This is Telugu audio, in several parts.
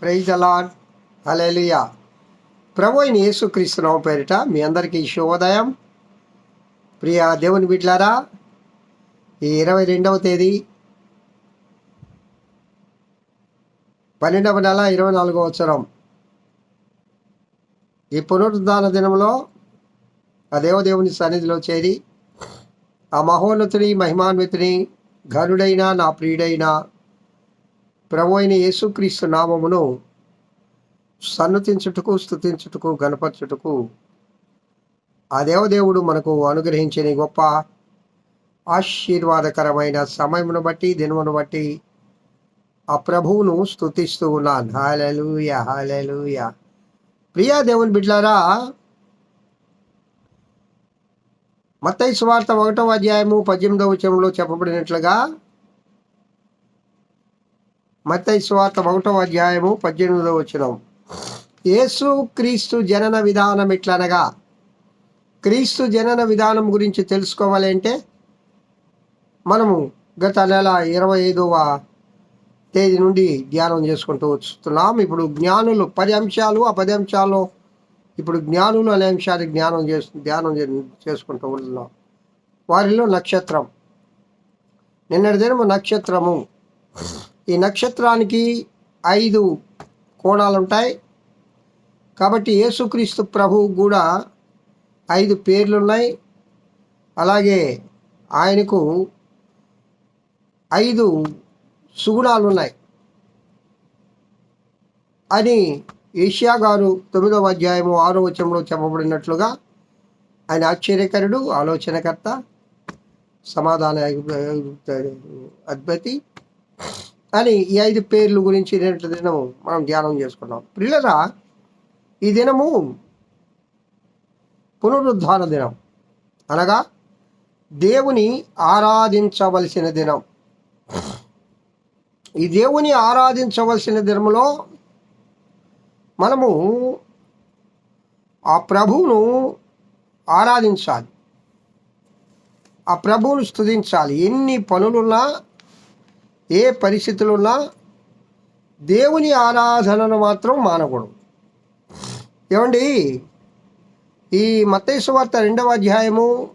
ప్రైజ్ అలాడ్ అలెలుయా ప్రభు అయిన యేసుక్రీస్తు పేరిట మీ అందరికీ శుభోదయం. ప్రియ దేవుని బిడ్లారా ఈ ఇరవై రెండవ తేదీ పన్నెండవ నెల ఇరవై నాలుగవ వచ్చరం ఈ పునరుద్ధాన దినంలో ఆ దేవదేవుని సన్నిధిలో చేరి ఆ మహోన్నతుని మహిమాన్వితుని ఘనుడైన నా ప్రియుడైన ప్రభు అయిన యేసుక్రీస్తు నామమును సన్నతించుటకు స్థుతించుటకు గణపరచుటకు ఆ దేవదేవుడు మనకు అనుగ్రహించిన గొప్ప ఆశీర్వాదకరమైన సమయమును బట్టి దినమును బట్టి ఆ ప్రభువును స్థుతిస్తూ ఉన్నాను. హాలెలూయ హాలెలూయ ప్రియా దేవుని బిడ్లారా మత్తయి సువార్త ఒకటవ అధ్యాయము పద్దెనిమిదవ వచనంలో చెప్పబడినట్లుగా మత్తయి సువార్త ఒకటవ అధ్యాయము పద్దెనిమిదవ వచనం. యేసు క్రీస్తు జనన విధానం ఎట్లనగా? క్రీస్తు జనన విధానం గురించి తెలుసుకోవాలి అంటే మనము గత నెల ఇరవై ఐదవ తేదీ నుండి ధ్యానం చేసుకుంటూ వస్తున్నాం. ఇప్పుడు జ్ఞానులు పది అంశాలు ఆ పది అంశాల్లో ఇప్పుడు జ్ఞానులు అనే అంశాన్ని జ్ఞానం చేసు ధ్యానం చేసుకుంటూ ఉన్నాం. వారిలో నక్షత్రం. నిన్నటి దినము నక్షత్రము. ఈ నక్షత్రానికి ఐదు కోణాలు ఉంటాయి కాబట్టి యేసుక్రీస్తు ప్రభువు కూడా ఐదు పేర్లు ఉన్నాయి అలాగే ఆయనకు ఐదు సుగుణాలు ఉన్నాయి అని ఏషియా గారు తొమ్మిదవ అధ్యాయము ఆరో వచనంలో చెప్పబడినట్లుగా ఆయన ఆశ్చర్యకరుడు ఆలోచనకర్త సమాధాన అద్భుతి. అని ఈ ఐదు పేర్లు గురించి నిన్నటి దినము మనం ధ్యానం చేసుకున్నాం. ప్రిల్లరా ఈ దినము పునరుద్ధాన దినం. అనగా దేవుని ఆరాధించవలసిన దినం. ఈ దేవుని ఆరాధించవలసిన దినములో మనము ఆ ప్రభువును ఆరాధించాలి. ఆ ప్రభువును స్థుతించాలి ఎన్ని పనులున్నా ఏ పరిస్థితులున్నా దేవుని ఆరాధనను మాత్రం మానకూడదు. ఏమండి? ఈ మత్తయి వార్త రెండవ అధ్యాయము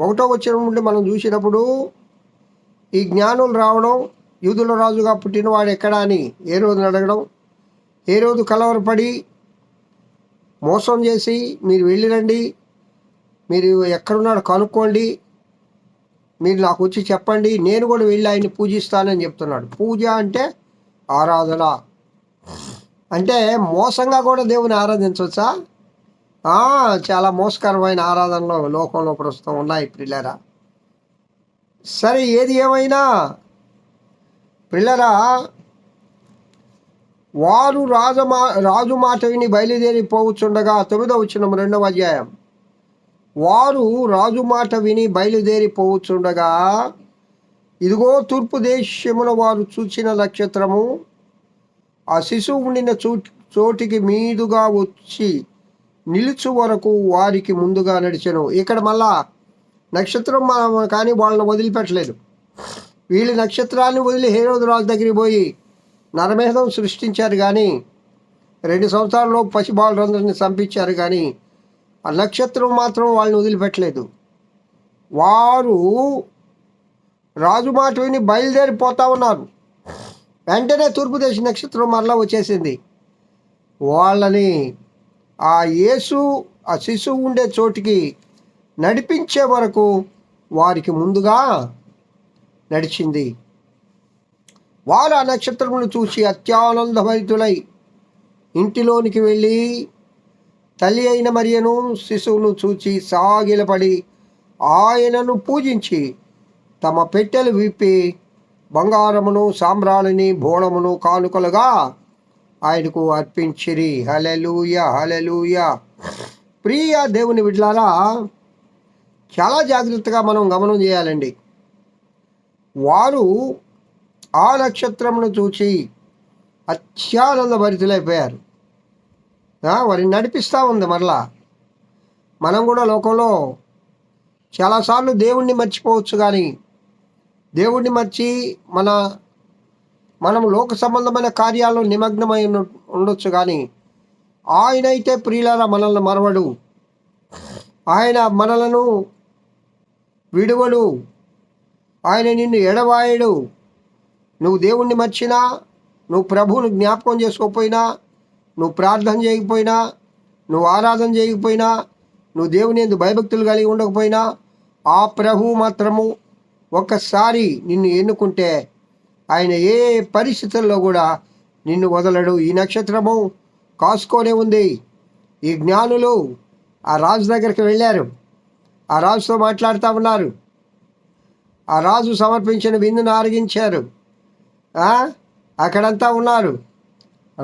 ఒకటో వచ్చిన నుండి మనం చూసినప్పుడు ఈ జ్ఞానులు రావడం యూదుల రాజుగా పుట్టినవాడు ఎక్కడా అని ఏ రోజు అడగడం ఏ రోజు కలవరపడి మోసం చేసి మీరు వెళ్ళిరండి మీరు ఎక్కడున్నాడో కనుక్కోండి మీరు నాకు వచ్చి చెప్పండి నేను కూడా వెళ్ళి ఆయన్ని పూజిస్తానని చెప్తున్నాడు. పూజ అంటే ఆరాధన. అంటే మోసంగా కూడా దేవుని ఆరాధించవచ్చా? చాలా మోసకరమైన ఆరాధనలు లోకంలో ప్రస్తుతం ఉన్నాయి పిల్లరా సరే ఏది ఏమైనా? పిల్లరా వారు రాజమా రాజు మాట విని బయలుదేరి పోవచ్చుండగా తొమ్మిదవ వచ్చిన రెండవ అధ్యాయం. వారు రాజు మాట విని బయలుదేరి పోవచ్చుండగా ఇదిగో తూర్పు దేశమున వారు చూచిన నక్షత్రము ఆ శిశువు ఉండిన చో చోటికి మీదుగా వచ్చి నిలుచు వరకు వారికి ముందుగా నడిచను. ఇక్కడ మళ్ళా నక్షత్రం మనం కానీ వాళ్ళని వదిలిపెట్టలేదు. వీళ్ళు నక్షత్రాన్ని వదిలి హేరోదు రాజు దగ్గరికి పోయి నరమేధం సృష్టించారు కానీ రెండు సంవత్సరాల్లో పసిబాలురందరిని చంపించారు కానీ ఆ నక్షత్రం మాత్రం వాళ్ళని వదిలిపెట్టలేదు. వారు రాజు మాట విని బయలుదేరిపోతా ఉన్నారు. వెంటనే తూర్పుదేశ నక్షత్రం మరలా వచ్చేసింది. వాళ్ళని ఆ యేసు ఆ శిశువు ఉండే చోటికి నడిపించే వరకు వారికి ముందుగా నడిచింది. వారు ఆ నక్షత్రమును చూసి అత్యానందభరితులై ఇంటిలోనికి వెళ్ళి తల్లి అయిన మరియను శిశువును చూచి సాగిలపడి ఆయనను పూజించి తమ పెట్టెలు విప్పి బంగారమును సాంబ్రాణిని బోణమును కానుకలుగా ఆయనకు అర్పించిరి. హలెలూయ హలెలూయ ప్రియ దేవుని విడ్లారా చాలా జాగ్రత్తగా మనం గమనం చేయాలండి. వారు ఆ నక్షత్రమును చూచి అత్యానంద భరితులైపోయారు. వారిని నడిపిస్తూ ఉంది మరలా. మనం కూడా లోకంలో చాలాసార్లు దేవుణ్ణి మర్చిపోవచ్చు కానీ దేవుణ్ణి మర్చి మన మనం లోక సంబంధమైన కార్యాల్లో నిమగ్నమై ఉండొచ్చు కానీ ఆయన అయితే ప్రియులారా మనల్ని మరవడు. ఆయన మనలను విడువడు. ఆయన నిన్ను ఎడవాయడు నువ్వు దేవుణ్ణి మర్చినా నువ్వు ప్రభువుని జ్ఞాపకం చేసుకోకపోయినా నువ్వు ప్రార్థన చేయకపోయినా నువ్వు ఆరాధన చేయకపోయినా నువ్వు దేవుని ఎందు భయభక్తులు కలిగి ఉండకపోయినా ఆ ప్రభు మాత్రము ఒక్కసారి నిన్ను ఎన్నుకుంటే ఆయన ఏ పరిస్థితుల్లో కూడా నిన్ను వదలడు. ఈ నక్షత్రము కాసుకొనే ఉంది. ఈ జ్ఞానులు ఆ రాజు దగ్గరికి వెళ్ళారు. ఆ రాజుతో మాట్లాడుతూ ఉన్నారు. ఆ రాజు సమర్పించిన విందును ఆరగించారు. అక్కడంతా ఉన్నారు.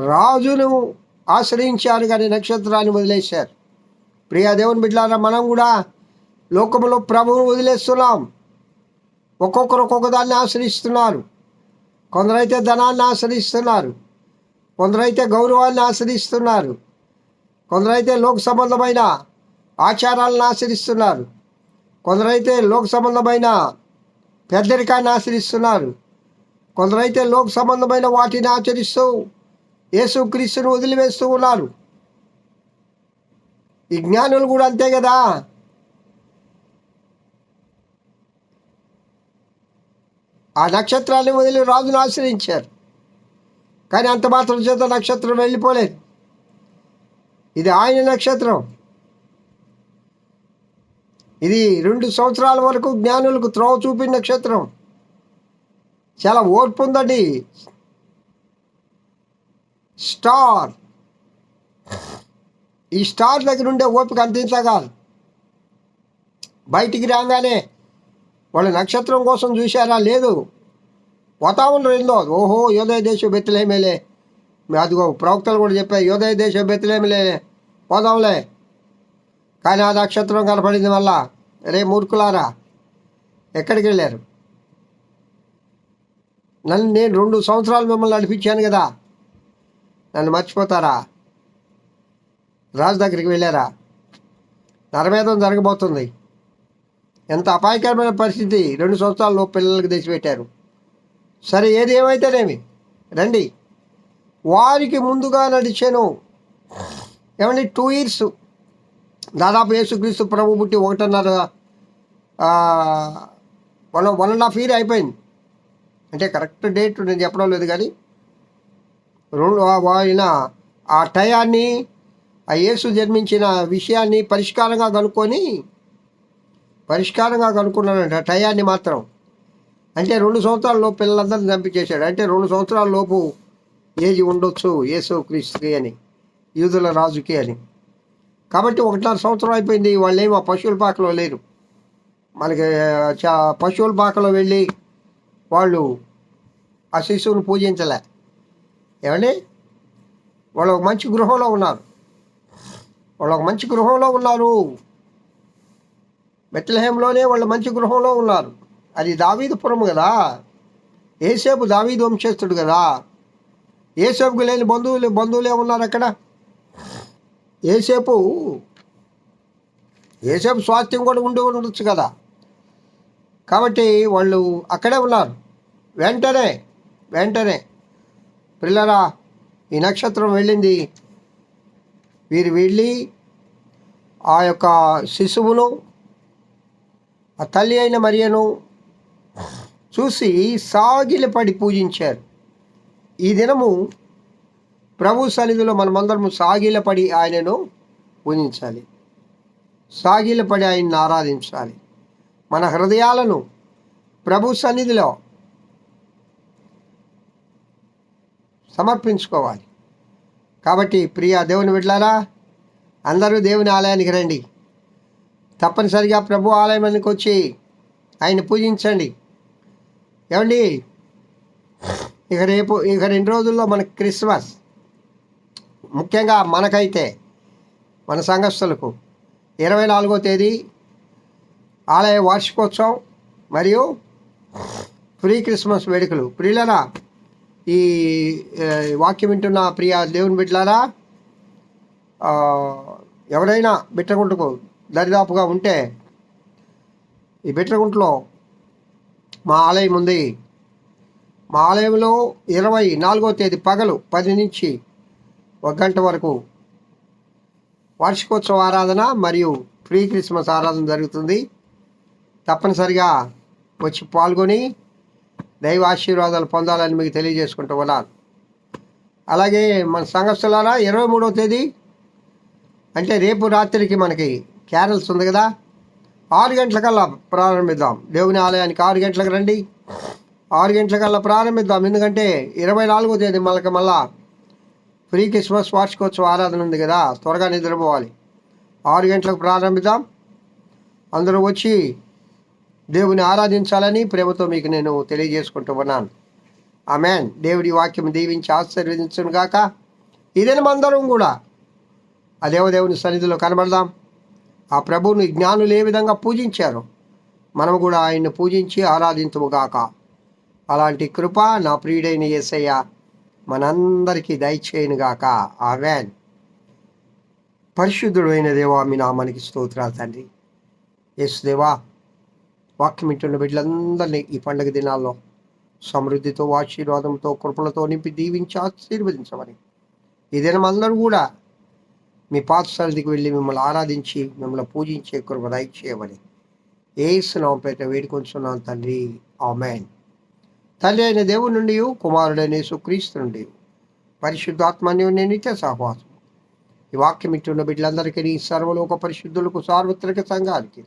రాజును ఆశ్రయించారు కానీ నక్షత్రాన్ని వదిలేశారు. ప్రియా దేవుని బిడ్డారా మనం కూడా లోకంలో ప్రభువును వదిలేస్తున్నాం. ఒక్కొక్కరు ఒక్కొక్క దాన్ని ఆశ్రయిస్తున్నారు. కొందరైతే ధనాన్ని ఆశ్రయిస్తున్నారు. కొందరైతే గౌరవాన్ని ఆశ్రయిస్తున్నారు. కొందరైతే లోక సంబంధమైన ఆచారాలను ఆశ్రయిస్తున్నారు. కొందరైతే లోక సంబంధమైన పెద్దరికాన్ని ఆశ్రయిస్తున్నారు. కొందరైతే లోక సంబంధమైన వాటిని ఆచరిస్తూ యేసుక్రీస్తును వదిలివేస్తూ ఉన్నారు. ఈ జ్ఞానులు కూడా అంతే కదా? ఆ నక్షత్రాన్ని వదిలి రాజును ఆశ్రయించారు. కానీ అంత మాత్రం చేత నక్షత్రం వెళ్ళిపోలేదు. ఇది ఆయన నక్షత్రం. ఇది రెండు సంవత్సరాల వరకు జ్ఞానులకు త్రోవ చూపిన నక్షత్రం. చాలా ఓర్పు ఉందండి. స్టార్. ఈ స్టార్ దగ్గర ఉండే ఓపిక అంత కాదు. బయటికి రాగానే వాళ్ళు నక్షత్రం కోసం చూశారా? లేదు. వాతావరణం ఏందో? ఓహో యోదయ దేశం బెత్తలేమేలే. అదిగో ప్రవక్తలు కూడా చెప్పారు యోదయ దేశం బెత్తలేమలే. పోదాంలే. కానీ ఆ నక్షత్రం కనపడింది వల్ల రే మూర్ఖులారా ఎక్కడికి వెళ్ళారు? నన్ను నేను రెండు సంవత్సరాలు మిమ్మల్ని నడిపించాను కదా. నన్ను మర్చిపోతారా? రాజు దగ్గరికి వెళ్ళారా? నరమేధం జరగబోతుంది. ఎంత అపాయకరమైన పరిస్థితి. రెండు సంవత్సరాల్లో పిల్లలకు తెచ్చిపెట్టారు. సరే ఏది ఏమైతేనేమి? రండి. వారికి ముందుగా నడిచాను. ఏమండి? Two years. దాదాపు యేసుక్రీస్తు ప్రభు పుట్టి ఒకటిన్నర one one and half year అయిపోయింది. అంటే కరెక్ట్ డేట్ నేను చెప్పడం లేదు కానీ రెండు ఆ- ఆయన ఆ టయాన్ని ఆ యేసు జన్మించిన విషయాన్ని పరిష్కారంగా కనుక్కొని పరిష్కారంగా కనుక్కున్నాడంట ఆ టయాన్ని మాత్రం. అంటే రెండు సంవత్సరాల లోపు పిల్లలందరినీ చంపించేశాడు అంటే రెండు సంవత్సరాల లోపు ఏజ్ ఉండొచ్చు యేసు క్రీస్తుకి అని యూదుల రాజుకి అని. కాబట్టి ఒకటిన్నర సంవత్సరం అయిపోయింది వాళ్ళు ఏమో పశువుల పాకలో లేరు. మనకి చా పశువుల పాకలో వెళ్ళి వాళ్ళు ఆ శిశువుని పూజించలే. ఏమండి? వాళ్ళు ఒక మంచి గృహంలో ఉన్నారు. వాళ్ళు ఒక మంచి గృహంలో ఉన్నారు. బెత్లహేంలోనే వాళ్ళు మంచి గృహంలో ఉన్నారు. అది దావీదుపురం కదా? ఏసేపు దావీదు వంశస్థుడు కదా? ఏసేపుకు లేని బంధువులు బంధువులే ఉన్నారు అక్కడ? ఏసేపు ఏసేపు స్వాస్థ్యం కూడా ఉండి ఉండొచ్చు కదా? కాబట్టి వాళ్ళు అక్కడే ఉన్నారు. వెంటనే వెంటనే పిల్లరా ఈ నక్షత్రం వెళ్ళింది. వీరు వెళ్ళి ఆ యొక్క శిశువును ఆ తల్లి అయిన మరియను చూసి సాగిలపడి పూజించారు. ఈ దినము ప్రభు సన్నిధిలో మనమందరం సాగిలపడి ఆయనను పూజించాలి. సాగిలపడి ఆయన్ని ఆరాధించాలి. మన హృదయాలను ప్రభు సన్నిధిలో సమర్పించుకోవాలి. కాబట్టి ప్రియ దేవుని బిడ్డలారా అందరూ దేవుని ఆలయానికి రండి. తప్పనిసరిగా ప్రభు ఆలయానికి వచ్చి ఆయన పూజించండి. ఏమండి? ఇక రేపు ఇక రెండు రోజుల్లో మన క్రిస్మస్ ముఖ్యంగా మనకైతే మన సంఘస్థులకు ఇరవై నాలుగో తేదీ ఆలయ వార్షికోత్సవం మరియు ప్రీ క్రిస్మస్ వేడుకలు. ప్రియులరా ఈ వాక్యం వింటున్న ప్రియ దేవుని బిడ్డలారా ఎవరైనా బిట్టగుంటకు దరిదాపుగా ఉంటే ఈ బిట్టగుంటలో మా ఆలయం ఉంది. మా ఆలయంలో ఇరవై నాలుగో తేదీ పగలు పది నుంచి ఒక గంట వరకు వార్షికోత్సవ ఆరాధన మరియు ప్రీ క్రిస్మస్ ఆరాధన జరుగుతుంది. తప్పనిసరిగా వచ్చి పాల్గొని దైవ ఆశీర్వాదాలు పొందాలని మీకు తెలియజేసుకుంటూ ఉన్నాను. అలాగే మన సంఘస్థలారా ఇరవై మూడవ తేదీ అంటే రేపు రాత్రికి మనకి క్యారల్స్ ఉంది కదా ఆరు గంటలకల్లా ప్రారంభిద్దాం. దేవుని ఆలయానికి ఆరు గంటలకు రండి. ఆరు గంటలకల్లా ప్రారంభిద్దాం. ఎందుకంటే ఇరవై నాలుగో తేదీ మనకి మళ్ళా ఫ్రీ క్రిస్మస్ వార్షికోత్సవ ఆరాధన ఉంది కదా త్వరగా నిద్రపోవాలి. ఆరు గంటలకు ప్రారంభిద్దాం. అందరూ వచ్చి దేవుని ఆరాధించాలని ప్రేమతో మీకు నేను తెలియజేసుకుంటూ ఉన్నాను. ఆమెన్. దేవుడి వాక్యం దీవించి ఆశీర్వదించును గాక. ఇదేన మందరం కూడా ఆ దేవదేవుని సన్నిధిలో కనబడదాం. ఆ ప్రభువుని జ్ఞానులు ఏ విధంగా పూజించారు మనం కూడా ఆయన్ని పూజించి ఆరాధించుము గాక. అలాంటి కృప నా ప్రియుడైన ఏసయ్య మనందరికీ దయచేయను గాక. వ్యాన్ పరిశుద్ధుడు అయిన దేవా మీ నామానికి స్తోత్రాలు తండ్రి. దేవా వాక్యం వింటున్న బిడ్డలందరినీ ఈ పండుగ దినాల్లో సమృద్ధితో ఆశీర్వాదంతో కృపలతో నింపి దీవించి ఆశీర్వదించమని. ఈ దినం అందరూ కూడా మీ పాత సన్నిధికి వెళ్ళి మిమ్మల్ని ఆరాధించి మిమ్మల్ని పూజించే కృప దయచేయమని. ఏసునాం పేట వేడుకొంచున్నాను తండ్రి. ఆమెన్. తల్లి అయిన దేవుడి నుండి కుమారుడైన సుక్రీస్తు నుండి పరిశుద్ధాత్మని నిత్య సహవాసం. ఈ వాక్యం ఇట్టున్న బిడ్డలందరికీ సర్వలోక పరిశుద్ధులకు సార్వత్రిక సంఘానికి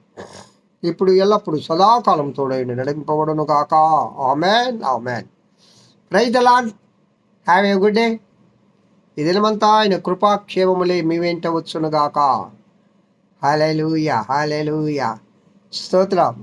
ఇప్పుడు ఎల్లప్పుడు సదాకాలం తోడైండి నడిపింపబడును కాక amen. Amen praise Alan have a good day ఈ దినమంతా ఆయన కృపాక్షేమములే మీ వెంట వచ్చును గాక హాలేలుయా హాలెలూయ స్తోత్రం.